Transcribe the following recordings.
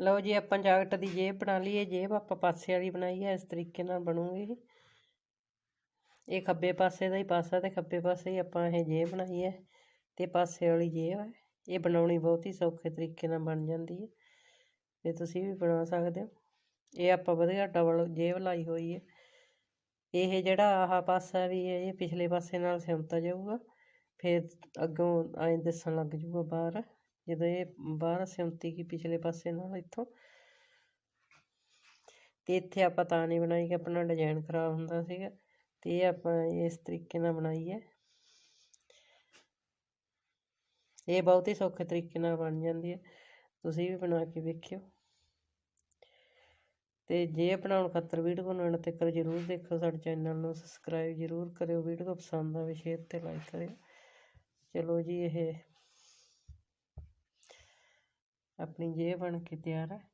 ਲਓ ਜੀ, ਆਪਾਂ ਜਾਕਟ ਦੀ ਜੇਬ ਬਣਾ ਲਈਏ ਜੇਬ ਆਪਾਂ ਪਾਸੇ ਵਾਲੀ ਬਣਾਈ ਹੈ, ਇਸ ਤਰੀਕੇ ਨਾਲ ਬਣੂਗੀ ਇਹ। ਇਹ ਖੱਬੇ ਪਾਸੇ ਦਾ ਹੀ ਪਾਸਾ ਤੇ ਖੱਬੇ ਪਾਸੇ ਹੀ ਆਪਾਂ ਇਹ ਜੇਬ ਬਣਾਈ ਹੈ ਤੇ ਪਾਸੇ ਵਾਲੀ ਜੇਬ ਹੈ। ਇਹ ਬਣਾਉਣੀ ਬਹੁਤ ਹੀ ਸੌਖੇ ਤਰੀਕੇ ਨਾਲ ਬਣ ਜਾਂਦੀ ਹੈ ਤੇ ਤੁਸੀਂ ਵੀ ਬਣਾ ਸਕਦੇ ਹੋ। ਇਹ ਆਪਾਂ ਵਧੀਆ ਡਬਲ ਜੇਬ ਲਾਈ ਹੋਈ ਹੈ। ਇਹ ਜਿਹੜਾ ਆਹ ਪਾਸਾ ਵੀ ਹੈ, ਇਹ ਪਿਛਲੇ ਪਾਸੇ ਨਾਲ ਸਿਮਟਾ ਜਾਊਗਾ, ਫਿਰ ਅੱਗੋਂ ਐਂ ਦਿਸਣ ਲੱਗ ਜੂਗਾ ਬਾਹਰ। ਜਦੋਂ ਇਹ ਬਾਹਰ ਸਿਉਂਤੀ ਗਈ ਪਿਛਲੇ ਪਾਸੇ ਨਾਲ ਇੱਥੋਂ। ਤੇ ਇੱਥੇ ਆਪਾਂ ਤਾਂ ਨਹੀਂ ਬਣਾਈ ਕਿ ਆਪਣਾ ਡਿਜ਼ਾਈਨ ਖਰਾਬ ਹੁੰਦਾ ਸੀਗਾ। ਤੇ ਇਹ ਆਪਾਂ ਇਸ ਤਰੀਕੇ ਨਾਲ ਬਣਾਈ ਹੈ ਇਹ ਬਹੁਤ ਹੀ ਸੌਖੇ ਤਰੀਕੇ ਨਾਲ ਬਣ ਜਾਂਦੀ ਹੈ। ਤੁਸੀਂ ਵੀ ਬਣਾ ਕੇ ਵੇਖਿਓ। ਤੇ ਜੇ ਬਣਾਉਣ ਖਾਤਰ ਵੀਡੀਓ ਨੂੰ ਐਂਡ ਤੱਕ ਜ਼ਰੂਰ ਦੇਖੋ ਸਾਡੇ ਚੈਨਲ ਨੂੰ। ਸਬਸਕ੍ਰਾਈਬ ਜ਼ਰੂਰ ਕਰਿਓ। ਵੀਡੀਓ ਪਸੰਦ ਆਵੇ ਸ਼ੇਅਰ ਤੇ ਲਾਈਕ ਕਰਿਓ। ਚਲੋ ਜੀ, ਇਹ ਆਪਣੀ ਜੇ ਬਣ ਕੇ ਤਿਆਰ ਹੈ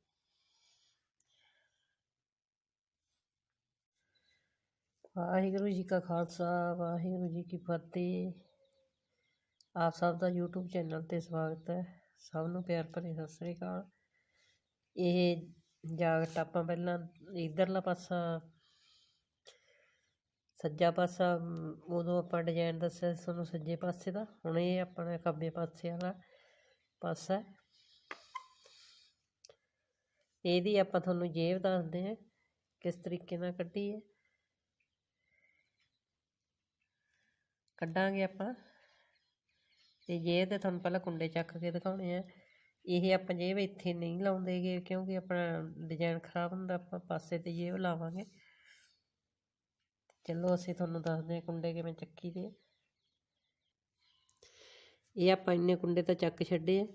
ਵਾਹਿਗੁਰੂ ਜੀ ਕਾ ਖਾਲਸਾ, ਵਾਹਿਗੁਰੂ ਜੀ ਕੀ ਫਤਿਹ। ਆਪ ਸਭ ਦਾ YouTube ਚੈਨਲ ਤੇ ਸਵਾਗਤ ਹੈ। ਸਭ ਨੂੰ ਪਿਆਰ ਭਰੀ ਸਤਿ ਸ੍ਰੀ ਅਕਾਲ। ਇਹ ਜਾਕਟ ਆਪਾਂ ਪਹਿਲਾਂ ਇਧਰਲਾ ਪਾਸਾ, ਸੱਜਾ ਪਾਸਾ, ਉਦੋਂ ਆਪਾਂ ਡਿਜ਼ਾਈਨ ਦੱਸਿਆ ਸੀ ਤੁਹਾਨੂੰ ਸੱਜੇ ਪਾਸੇ ਦਾ। ਹੁਣ ਇਹ ਆਪਣਾ ਖੱਬੇ ਪਾਸੇ ਵਾਲਾ ਪਾਸਾ ਹੈ ਇਹਦੀ ਆਪਾਂ ਤੁਹਾਨੂੰ ਜੇਬ ਦੱਸਦੇ ਹਾਂ ਕਿਸ ਤਰੀਕੇ ਨਾਲ ਕੱਢੀ ਹੈ ਕੱਢਾਂਗੇ ਆਪਾਂ। ਤੇ ਜੇਬ ਤੇ ਤੁਹਾਨੂੰ ਪਹਿਲਾਂ ਕੁੰਡੇ ਚੱਕ ਕੇ ਦਿਖਾਉਣੇ ਆ। ਇਹ ਆਪਾਂ ਜੇਬ ਇੱਥੇ ਨਹੀਂ ਲਾਉਂਦੇਗੇ ਕਿਉਂਕਿ ਆਪਣਾ ਡਿਜ਼ਾਈਨ ਖਰਾਬ ਹੁੰਦਾ, ਆਪਾਂ ਪਾਸੇ ਤੇ ਜੇਬ ਲਾਵਾਂਗੇ। ਚਲੋ ਅਸੀਂ ਤੁਹਾਨੂੰ ਦੱਸਦੇ ਹਾਂ ਕੁੰਡੇ ਕਿਵੇਂ ਚੱਕੀ ਦੇ ਇਹ ਆਪਾਂ ਇੰਨੇ ਕੁੰਡੇ ਤਾਂ ਚੱਕ ਛੱਡੇ ਆ।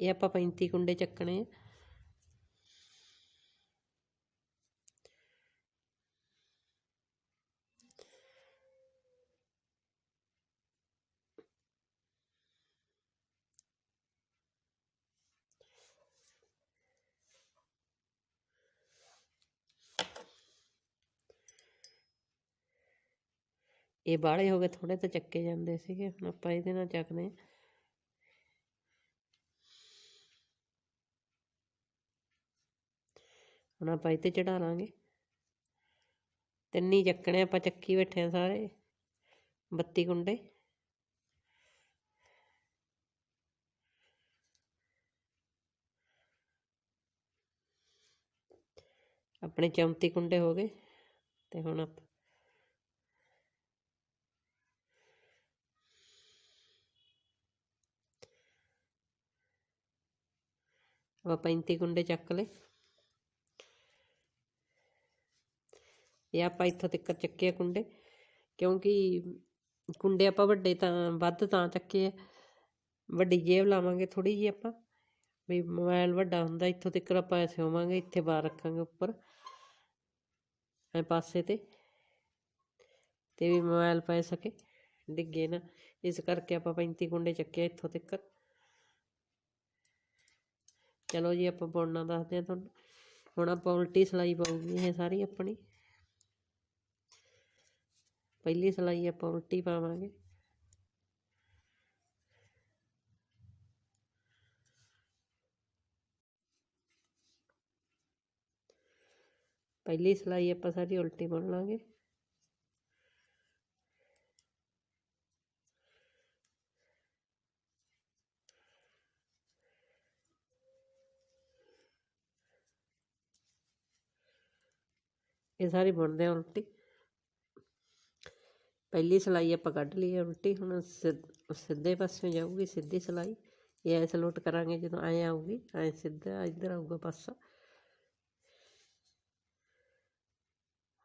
ਇਹ ਆਪਾਂ 35 ਕੁੰਡੇ ਚੱਕਣੇ ਆ। ਇਹ ਬਾਹਲੇ ਹੋ ਗਏ ਥੋੜੇ ਤਾਂ ਚੱਕੇ ਜਾਂਦੇ ਸੀਗੇ, ਹੁਣ ਆਪਾਂ ਇਹਦੇ ਨਾਲ ਚੱਕਦੇ ਹਾਂ। ਹੁਣ ਆਪਾਂ ਇੱਥੇ ਚੜਾ ਲਾਂਗੇ। ਤਿੰਨੀ ਚੱਕਣੇ, ਆਪਾਂ ਚੱਕੀ ਬੈਠੇ ਆ ਸਾਰੇ 32 ਕੁੰਡੇ। ਆਪਣੇ 34 ਕੁੰਡੇ ਹੋ ਗਏ, ਤੇ ਹੁਣ ਆਪਾਂ ਆਪਾਂ 35 ਕੁੰਡੇ ਚੱਕ ਲਏ। ਇਹ ਆਪਾਂ ਇੱਥੋਂ ਤੱਕ ਚੱਕੇ ਆ ਕੁੰਡੇ। ਕਿਉਂਕਿ ਕੁੰਡੇ ਆਪਾਂ ਵੱਡੇ ਤਾਂ, ਵੱਧ ਤਾਂ ਚੱਕੇ ਆ। ਵੱਡੀ ਜੇਬ ਲਾਵਾਂਗੇ ਥੋੜੀ ਜਿਹੀ ਆਪਾਂ। ਵੀ ਮੋਬਾਈਲ ਵੱਡਾ ਹੁੰਦਾ, ਇੱਥੋਂ ਤੱਕ ਆਪਾਂ ਸਿਉਵਾਂਗੇ ਇੱਥੇ ਬਾਹਰ ਰੱਖਾਂਗੇ ਉੱਪਰ। ਐ ਪਾਸੇ ਤੇ। ਤੇ ਵੀ ਮੋਬਾਈਲ ਪੈ ਸਕੇ, ਡਿੱਗੇ ਨਾ। ਇਸ ਕਰਕੇ ਆਪਾਂ 35 ਕੁੰਡੇ ਚੱਕੇ ਆ ਇੱਥੋਂ ਤੱਕ। ਚਲੋ ਜੀ ਆਪਾਂ ਬੁਣਨਾ ਦੱਸਦੇ ਆ ਤੁਹਾਨੂੰ। ਹੁਣ ਆਪਾਂ ਉਲਟੀ ਸਿਲਾਈ ਪਾਉਗੀ ਇਹ ਸਾਰੀ ਆਪਣੀ। ਪਹਿਲੀ ਸਿਲਾਈ ਆਪਾਂ ਉਲਟੀ ਪਾਵਾਂਗੇ। ਪਹਿਲੀ ਸਿਲਾਈ ਆਪਾਂ ਸਾਰੀ ਉਲਟੀ ਬੁਣ ਲਾਂਗੇ। ਇਹ ਸਾਰੀ ਬੁਣਦੇ ਆ ਉਲਟੀ। ਪਹਿਲੀ ਸਿਲਾਈ ਆਪਾਂ ਕੱਢ ਲਈ ਹੈ ਉਲਟੀ, ਹੁਣ ਸਿ- ਸਿੱਧੇ ਪਾਸੇ ਜਾਊਗੀ, ਸਿੱਧੀ ਸਿਲਾਈ। ਇਹ ਐ ਸਲੋਟ ਕਰਾਂਗੇ ਜਦੋਂ ਐ ਆਊਗੀ, ਐ ਸਿੱਧਾ ਇੱਧਰ ਆਊਗਾ ਪਾਸਾ।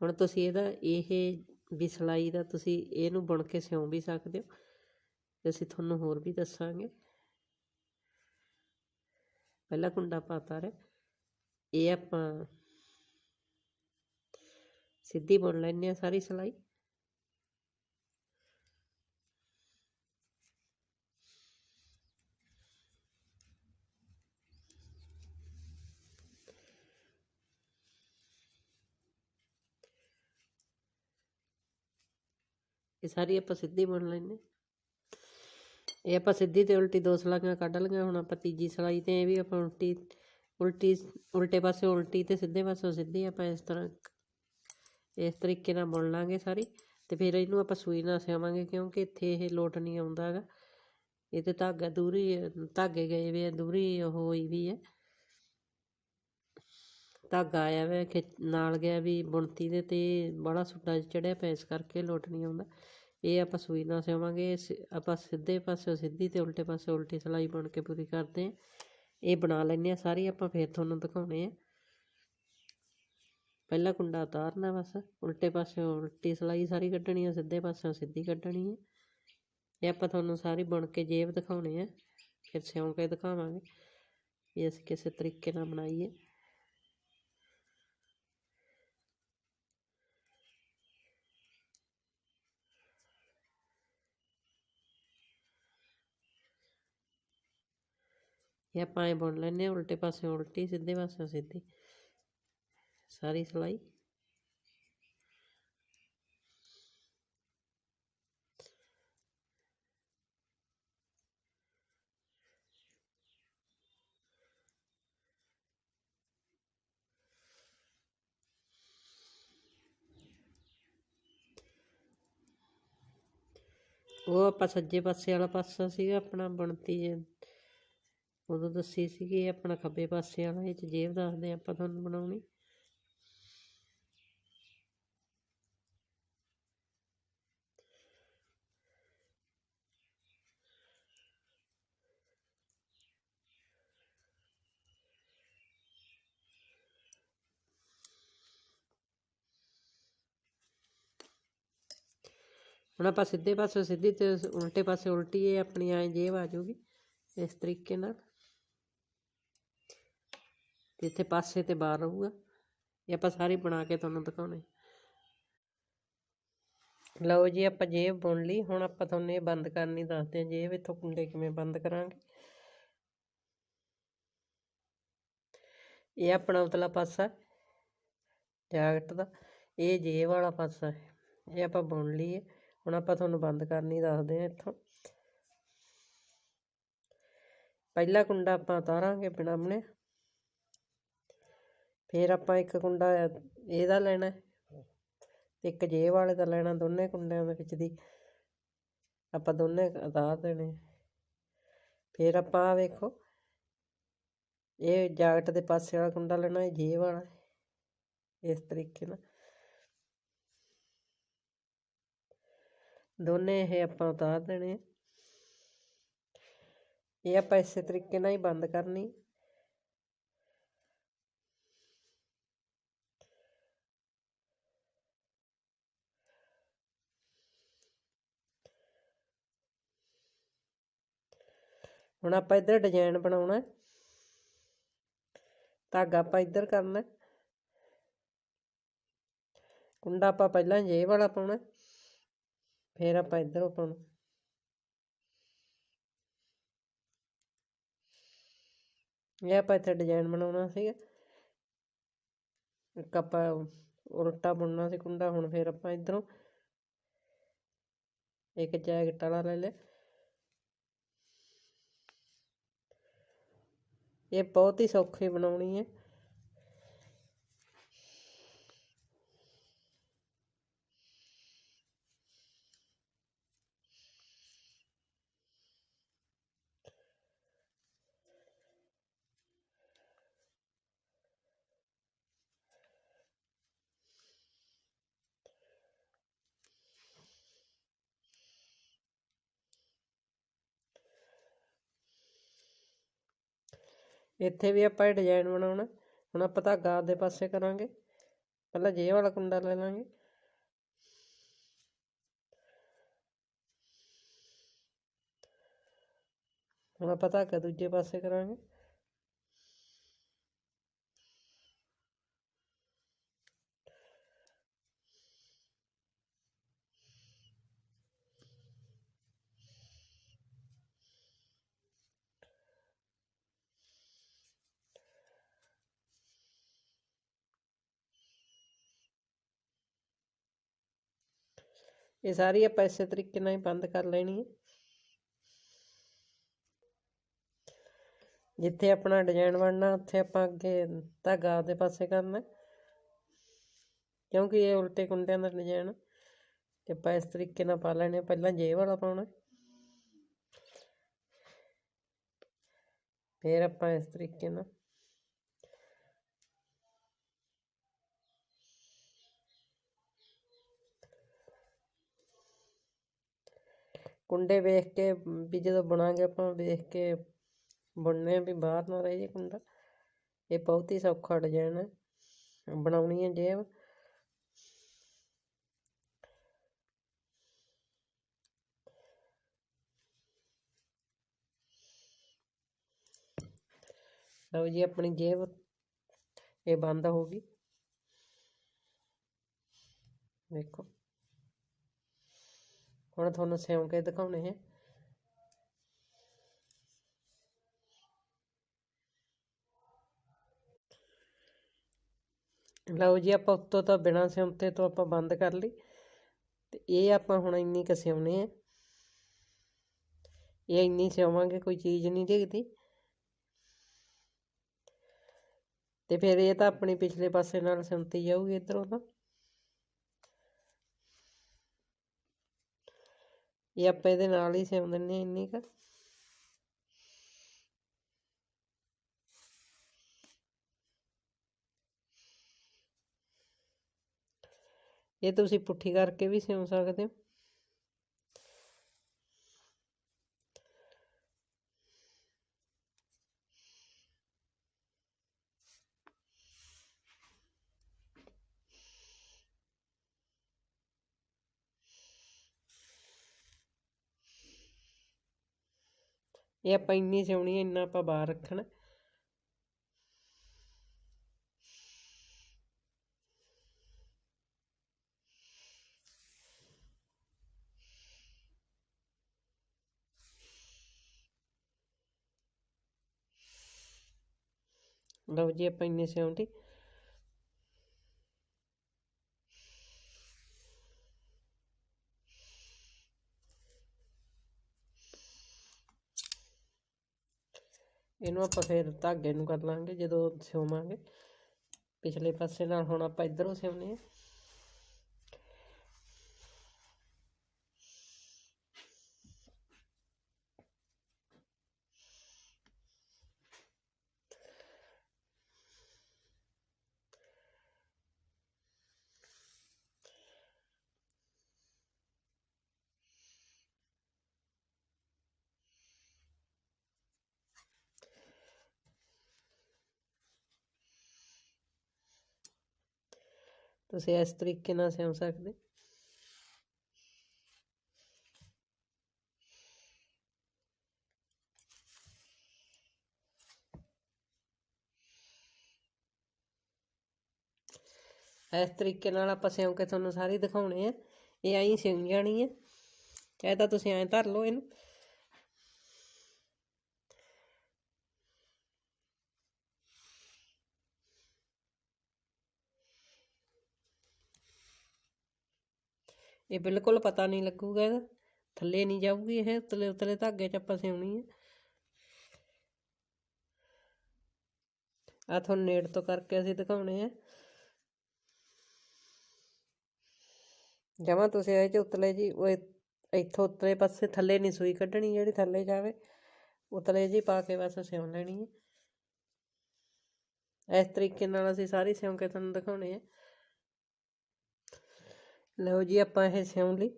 ਹੁਣ ਤੁਸੀਂ ਇਹਦਾ, ਇਹ ਵੀ ਸਿਲਾਈ ਦਾ ਤੁਸੀਂ ਇਹਨੂੰ ਬੁਣ ਕੇ ਸਿਉਂ ਵੀ ਸਕਦੇ ਹੋ। ਤੇ ਅਸੀਂ ਤੁਹਾਨੂੰ ਹੋਰ ਵੀ ਦੱਸਾਂਗੇ। ਪਹਿਲਾ ਕੁੰਡਾ ਪਾਤਾ ਰੇ ਇਹ ਆਪਾਂ ਸਿੱਧੀ ਬੁਣ ਲੈਂਦੇ ਆ ਸਾਰੀ ਸਿਲਾਈ ਇਹ ਸਾਰੀ ਆਪਾਂ ਸਿੱਧੀ ਬੁਣ ਲੈਂਦੇ ਇਹ ਆਪਾਂ ਸਿੱਧੀ ਤੇ ਉਲਟੀ ਦੋ ਸਲਾਈਆਂ ਕੱਢ ਲਈਆਂ ਹੁਣ ਆਪਾਂ ਤੀਜੀ ਸਲਾਈ ਤੇ ਇਹ ਵੀ ਆਪਾਂ ਉਲਟੀ ਉਲਟੀ ਉਲਟੇ ਪਾਸੇ ਉਲਟੀ ਤੇ ਸਿੱਧੇ ਪਾਸੇ ਸਿੱਧੀ ਆਪਾਂ ਇਸ ਤਰ੍ਹਾਂ ਇਸ ਤਰੀਕੇ ਨਾਲ ਬੁਣ ਲਾਂਗੇ ਸਾਰੀ ਤੇ ਫਿਰ ਇਹਨੂੰ ਆਪਾਂ ਸੂਈ ਨਾਲ ਸਿਆਵਾਂਗੇ ਕਿਉਂਕਿ ਇੱਥੇ ਇਹ ਲੋਟ ਨਹੀਂ ਆਉਂਦਾ ਹੈਗਾ। ਇਹ ਤੇ ਧਾਗਾ ਦੂਰੀ, ਧਾਗੇ ਗਏ ਵੇ ਆ, ਦੂਰੀ ਉਹ ਹੋਈ ਵੀ ਹੈ ਧਾਗਾ ਆਇਆ ਵੇ ਕਿ ਨਾਲ ਗਿਆ ਵੀ ਬੁਣਤੀ ਦੇ ਤੇ ਬੜਾ ਸੁੱਡਾ ਚੜਿਆ ਪਿਆ, ਇਸ ਕਰਕੇ ਲੋਟ ਨਹੀਂ ਆਉਂਦਾ। ਇਹ ਆਪਾਂ ਸੂਈ ਨਾਲ ਸਿਆਵਾਂਗੇ, ਸ- ਆਪਾਂ ਸਿੱਧੇ ਪਾਸੇ, ਸਿੱਧੀ ਤੇ ਉਲਟੇ ਪਾਸੇ ਉਲਟੀ ਸਿਲਾਈ ਬਣ ਕੇ ਪੂਰੀ ਕਰਦੇ ਹਾਂ ਇਹ ਬਣਾ ਲੈਂਦੇ ਆ ਸਾਰੀ, ਆਪਾਂ ਫੇਰ ਤੁਹਾਨੂੰ ਦਿਖਾਉਣੇ ਆ। ਪਹਿਲਾ ਕੁੰਡਾ ਉਤਾਰਨਾ ਬਸ, ਉਲਟੇ ਪਾਸੇ ਉਲਟੀ ਸਿਲਾਈ ਸਾਰੀ ਕੱਢਣੀ ਆ, ਸਿੱਧੇ ਪਾਸੇ ਸਿੱਧੀ ਕੱਢਣੀ ਹੈ ਇਹ ਆਪਾਂ ਤੁਹਾਨੂੰ ਸਾਰੀ ਬੁਣ ਕੇ ਜੇਬ ਦਿਖਾਉਣੇ ਆ, ਫਿਰ ਸਿਉਂ ਕੇ ਦਿਖਾਵਾਂਗੇ ਵੀ ਅਸੀਂ ਕਿਸੇ ਤਰੀਕੇ ਨਾਲ ਬਣਾਈਏ। ਇਹ ਆਪਾਂ ਐਂ ਬੁਣ ਲੈਂਦੇ ਹਾਂ ਉਲਟੇ ਪਾਸੇ ਉਲਟੀ, ਸਿੱਧੇ ਪਾਸੇ ਸਿੱਧੀ। ਸਾਰੀ ਸਿਲਾਈ। ਉਹ ਆਪਾਂ ਸੱਜੇ ਪਾਸੇ ਵਾਲਾ ਪਾਸਾ ਸੀਗਾ, ਆਪਣਾ ਬਣਤੀ ਜੇ ਉਦੋਂ ਦੱਸੀ ਸੀਗੀ, ਆਪਣਾ ਖੱਬੇ ਪਾਸੇ ਵਾਲਾ, ਇਹ 'ਚ ਜੇਬ ਦੱਸਦੇ ਆਪਾਂ ਤੁਹਾਨੂੰ ਬਣਾਉਣੀ। ਹੁਣ ਆਪਾਂ ਸਿੱਧੇ ਪਾਸੇ ਸਿੱਧੀ ਤੇ ਉਲਟੇ ਪਾਸੇ ਉਲਟੀ ਇਹ ਆਪਣੀ ਐ ਜੇਬ ਆ ਜਾਊਗੀ ਇਸ ਤਰੀਕੇ ਨਾਲ। ਤੇ ਇੱਥੇ ਪਾਸੇ ਤੇ ਬਾਹਰ ਰਹੂਗਾ। ਇਹ ਆਪਾਂ ਸਾਰੀ ਬਣਾ ਕੇ ਤੁਹਾਨੂੰ ਦਿਖਾਉਣੇ। ਲਓ ਜੀ, ਆਪਾਂ ਜੇਬ ਬੁਣ ਲਈ। ਹੁਣ ਆਪਾਂ ਤੁਹਾਨੂੰ ਇਹ ਬੰਦ ਕਰਨੀ ਦੱਸਦੇ ਹਾਂ। ਜੇਬ ਇੱਥੋਂ ਕੁੰਡੇ ਕਿਵੇਂ ਬੰਦ ਕਰਾਂਗੇ। ਇਹ ਆਪਣਾ ਉਤਲਾ ਪਾਸਾ ਹੈ। ਜੈਕਟ ਦਾ। ਇਹ ਜੇਬ ਵਾਲਾ ਪਾਸਾ ਹੈ। ਇਹ ਆਪਾਂ ਬੁਣ ਲਈਏ। ਹੁਣ ਆਪਾਂ ਤੁਹਾਨੂੰ ਬੰਦ ਕਰਨੀ ਦੱਸਦੇ ਹਾਂ ਇੱਥੋਂ। ਪਹਿਲਾ ਕੁੰਡਾ ਆਪਾਂ ਉਤਾਰਾਂਗੇ ਬਿਨਾਂ ਬਣੇ ਫਿਰ ਆਪਾਂ ਇੱਕ ਕੁੰਡਾ ਇਹਦਾ ਲੈਣਾ ਤੇ ਇੱਕ ਜੇਬ ਵਾਲੇ ਦਾ ਲੈਣਾ ਦੋਨੇ ਕੁੰਡਿਆਂ ਦੇ ਵਿੱਚ ਦੀ। ਆਪਾਂ ਦੋਨੇ ਉਤਾਰ ਦੇਣੇ ਫਿਰ ਆਪਾਂ ਆ ਵੇਖੋ, ਇਹ ਜਾਕਟ ਦੇ ਪਾਸੇ ਵਾਲਾ ਕੁੰਡਾ ਲੈਣਾ, ਇਹ ਜੇਬ ਵਾਲਾ ਇਸ ਤਰੀਕੇ ਨਾਲ। ਦੋਨੇ ਇਹ ਆਪਾਂ ਉਤਾਰ ਦੇਣੇ ਇਹ ਆਪਾਂ ਇਸੇ ਤਰੀਕੇ ਨਾਲ ਹੀ ਬੰਦ ਕਰਨੀ। ਹੁਣ ਆਪਾਂ ਇੱਧਰ ਡਿਜ਼ਾਈਨ ਬਣਾਉਣਾ ਹੈ। ਧਾਗਾ ਆਪਾਂ ਇੱਧਰ ਕਰਨਾ ਕੁੰਡਾ ਆਪਾਂ ਪਹਿਲਾਂ ਜੇ ਵਾਲਾ ਪਾਉਣਾ ਫਿਰ ਆਪਾਂ ਇੱਧਰੋਂ ਪਾਉਣਾ ਇਹ ਆਪਾਂ ਇੱਥੇ ਡਿਜ਼ਾਈਨ ਬਣਾਉਣਾ ਸੀਗਾ। ਇੱਕ ਆਪਾਂ ਉਲਟਾ ਬੁਣਨਾ ਸੀ ਕੁੰਡਾ, ਹੁਣ ਫਿਰ ਆਪਾਂ ਇੱਧਰੋਂ ਇੱਕ ਜੈਕਟ ਵਾਲਾ ਲੈ ਲਿਆ। ਇਹ ਬਹੁਤ ਹੀ ਸੌਖੀ ਬਣਾਉਣੀ ਹੈ। ਇੱਥੇ ਵੀ ਆਪਾਂ ਇਹ ਡਿਜ਼ਾਈਨ ਬਣਾਉਣਾ। ਹੁਣ ਆਪਾਂ ਧਾਗਾ ਦੇ ਪਾਸੇ ਕਰਾਂਗੇ। ਪਹਿਲਾਂ ਜੇ ਵਾਲਾ ਕੁੰਡਾ ਲੈ ਲਾਂਗੇ। ਹੁਣ ਆਪਾਂ ਧਾਗਾ ਦੂਜੇ ਪਾਸੇ ਕਰਾਂਗੇ। ਇਹ ਸਾਰੀ ਆਪਾਂ ਇਸੇ ਤਰੀਕੇ ਨਾਲ ਹੀ ਬੰਦ ਕਰ ਲੈਣੀ ਹੈ। ਜਿੱਥੇ ਆਪਣਾ ਡਿਜ਼ਾਈਨ ਬਣਨਾ, ਉੱਥੇ ਆਪਾਂ ਅੱਗੇ ਧਾਗਾ ਆਪਦੇ ਪਾਸੇ ਕਰਨਾ। ਕਿਉਂਕਿ ਇਹ ਉਲਟੇ ਕੁੰਡਿਆਂ ਦਾ ਡਿਜ਼ਾਈਨ ਤੇ ਆਪਾਂ ਇਸ ਤਰੀਕੇ ਨਾਲ ਪਾ ਲੈਣੇ ਆ। ਪਹਿਲਾਂ ਜੇਬ ਵਾਲਾ ਪਾਉਣਾ। ਫਿਰ ਆਪਾਂ ਇਸ ਤਰੀਕੇ ਨਾਲ ਕੁੰਡੇ ਵੇਖ ਕੇ, ਵੀ ਜਦੋਂ ਬਣਾਂਗੇ ਆਪਾਂ, ਵੇਖ ਕੇ ਬੁਣਨੇ ਆ ਵੀ ਬਾਹਰ ਨਾ ਰਹਿ ਜੇ ਕੁੰਡਾ। ਇਹ ਬਹੁਤ ਹੀ ਸੌਖਾ ਡਿਜ਼ਾਈਨ ਹੈ ਬਣਾਉਣੀ ਹੈ ਜੇਬ। ਲਓ ਜੀ, ਆਪਣੀ ਜੇਬ ਇਹ ਬੰਦ ਹੋ ਗਈ। ਦੇਖੋ ਹੁਣ ਤੁਹਾਨੂੰ ਸਿਉਂ ਕੇ ਦਿਖਾਉਣੇ ਹੈ ਲਓ ਜੀ, ਆਪਾਂ ਉੱਤੋਂ ਤਾਂ ਬਿਨਾਂ ਸਿਉਂਤੇ ਤੋਂ ਆਪਾਂ ਬੰਦ ਕਰ ਲਈ। ਤੇ ਇਹ ਆਪਾਂ ਹੁਣ ਇੰਨੀ ਕੁ ਸਿਉਣੇ ਆ। ਇਹ ਇੰਨੀ ਸਿਉਵਾਂਗੇ, ਕੋਈ ਚੀਜ਼ ਨਹੀਂ ਦਿਖਦੀ। ਤੇ ਫਿਰ ਇਹ ਤਾਂ ਆਪਣੀ ਪਿਛਲੇ ਪਾਸੇ ਨਾਲ ਸਿਉਂਤੀ ਜਾਊਗੀ ਇਧਰੋਂ ਤਾਂ। ਇਹ ਆਪਾਂ ਇਹਦੇ ਨਾਲ ਹੀ ਸਿਉਂ ਦਿੰਨੇ ਆ ਇੰਨੀ ਕੁ। ਇਹ ਤੁਸੀਂ ਪੁੱਠੀ ਕਰਕੇ ਵੀ ਸਿਉਂ ਸਕਦੇ ਹੋ। ਇਹ ਆਪਾਂ ਇੰਨੀ ਸਿਉਣੀ ਹੈ ਇੰਨਾ ਆਪਾਂ ਬਾਹਰ ਰੱਖਣਾ। ਲਓ ਜੀ ਆਪਾਂ ਇੰਨੇ ਸਿਉਂਟੀ ਇਹਨੂੰ ਆਪਾਂ ਫਿਰ ਧਾਗੇ ਨੂੰ ਕਰ ਲਾਂਗੇ, ਜਦੋਂ ਸਿਉਵਾਂਗੇ। ਪਿਛਲੇ ਪਾਸੇ ਨਾਲ ਹੁਣ ਆਪਾਂ ਇਧਰੋਂ ਸਿਉਣੇ ਆ। ਤੁਸੀਂ ਇਸ ਤਰੀਕੇ ਨਾਲ ਸਿਉਂ ਸਕਦੇ ਇਸ ਤਰੀਕੇ ਨਾਲ ਆਪਾਂ ਸਿਉਂ ਕੇ ਤੁਹਾਨੂੰ ਸਾਰੀ ਦਿਖਾਉਣੇ ਆ। ਇਹ ਐਂ ਸਿਉਂ ਜਾਣੀ ਹੈ ਚਾਹੇ ਤਾਂ ਤੁਸੀਂ ਐਂ ਧਰ ਲਓ ਇਹਨੂੰ। ਇਹ ਬਿਲਕੁਲ ਪਤਾ ਨਹੀਂ ਲੱਗੂਗਾ ਇਹਦਾ। ਥੱਲੇ ਨਹੀਂ ਜਾਊਗੀ ਇਹ, ਉਤਲੇ ਉਤਲੇ ਧਾਗੇ 'ਚ ਆਪਾਂ ਸਿਉਣੀ ਹੈ ਆ ਤੁਹਾਨੂੰ ਨੇੜ ਤੋਂ ਕਰਕੇ ਅਸੀਂ ਦਿਖਾਉਣੇ ਆ। ਜਮਾ ਤੁਸੀਂ ਇਹ ਚ ਉਤਲੇ ਜੀ, ਉਹ ਇੱਥੋਂ ਉਤਲੇ ਪਾਸੇ ਥੱਲੇ ਨਹੀਂ ਸੂਈ ਕੱਢਣੀ ਜਿਹੜੀ ਥੱਲੇ ਜਾਵੇ। ਉਤਲੇ ਜੀ ਪਾ ਕੇ ਬਸ ਸਿਉਂ ਲੈਣੀ ਹੈ ਇਸ ਤਰੀਕੇ ਨਾਲ ਅਸੀਂ ਸਾਰੀ ਸਿਉਂ ਕੇ ਤੁਹਾਨੂੰ ਦਿਖਾਉਣੇ ਆ। ਲਓ ਜੀ ਆਪਾਂ ਇਹ ਸਿਉਂ ਲਈ।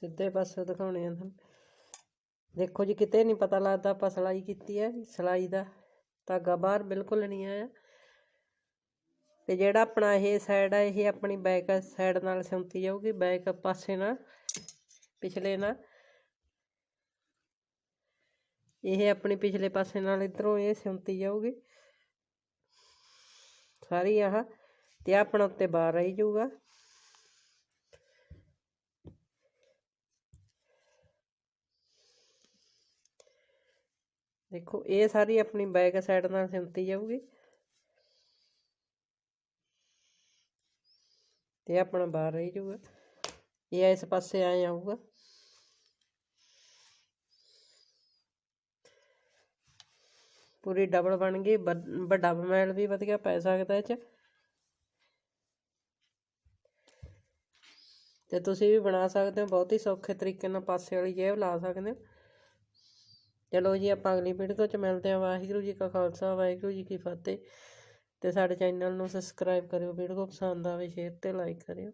ਸਿੱਧੇ ਪਾਸੇ ਦਿਖਾਉਣੇ ਆ ਤੁਹਾਨੂੰ। ਦੇਖੋ ਜੀ, ਕਿਤੇ ਨਹੀਂ ਪਤਾ ਲੱਗਦਾ ਆਪਾਂ ਸਲਾਈ ਕੀਤੀ ਹੈ। ਸਲਾਈ ਦਾ ਧਾਗਾ ਬਾਹਰ ਬਿਲਕੁਲ ਨਹੀਂ ਆਇਆ। ਤੇ ਜਿਹੜਾ ਆਪਣਾ ਇਹ ਸਾਈਡ ਆ, ਇਹ ਆਪਣੀ ਬੈਕ ਸਾਈਡ ਨਾਲ ਸਿਉਂਤੀ ਜਾਊਗੀ। ਬੈਕ ਪਾਸੇ ਨਾਲ, ਪਿਛਲੇ ਨਾਲ। ਇਹ ਆਪਣੀ ਪਿਛਲੇ ਪਾਸੇ ਨਾਲ ਇਧਰੋਂ ਇਹ ਸਿਉਂਤੀ ਜਾਊਗੀ। ਸਾਰੀ ਆਹ ਤੇ ਆਪਣਾ ਉੱਤੇ ਬਾਹਰ ਰਹੀ ਜਾਊਗਾ। ਦੇਖੋ, ਇਹ ਸਾਰੀ ਆਪਣੀ ਬੈਕ ਸਾਈਡ ਨਾਲ ਸਿਉਂਤੀ ਜਾਊਗੀ। ਤੇ ਆਪਣਾ ਬਾਹਰ ਰਹੀ ਜਾਊਗਾ। ਇਹ ਇਸ ਪਾਸੇ ਆਏ ਆਊਗਾ ਪੂਰੀ ਡਬਲ ਬਣ ਗਈ ਵ- ਵੱਡਾ ਮੈਲ ਵੀ ਵਧੀਆ ਪੈ ਸਕਦਾ ਇਹ ਚ। ਤੇ ਤੁਸੀਂ ਵੀ ਬਣਾ ਸਕਦੇ ਹੋ, ਬਹੁਤ ਹੀ ਸੌਖੇ ਤਰੀਕੇ ਨਾਲ ਪਾਸੇ ਵਾਲੀ ਜੇਬ ਲਾ ਸਕਦੇ ਹੋ। ਚਲੋ ਜੀ, ਆਪਾਂ ਅਗਲੀ ਵੀਡੀਓ 'ਚ ਮਿਲਦੇ ਹਾਂ। ਵਾਹਿਗੁਰੂ ਜੀ ਕਾ ਖਾਲਸਾ, ਵਾਹਿਗੁਰੂ ਜੀ ਕੀ ਫਤਿਹ। ਤੇ ਸਾਡੇ ਚੈਨਲ ਨੂੰ ਸਬਸਕ੍ਰਾਈਬ ਕਰਿਓ ਵੀਡੀਓ ਪਸੰਦ ਆਵੇ ਸ਼ੇਅਰ ਤੇ ਲਾਈਕ ਕਰਿਓ।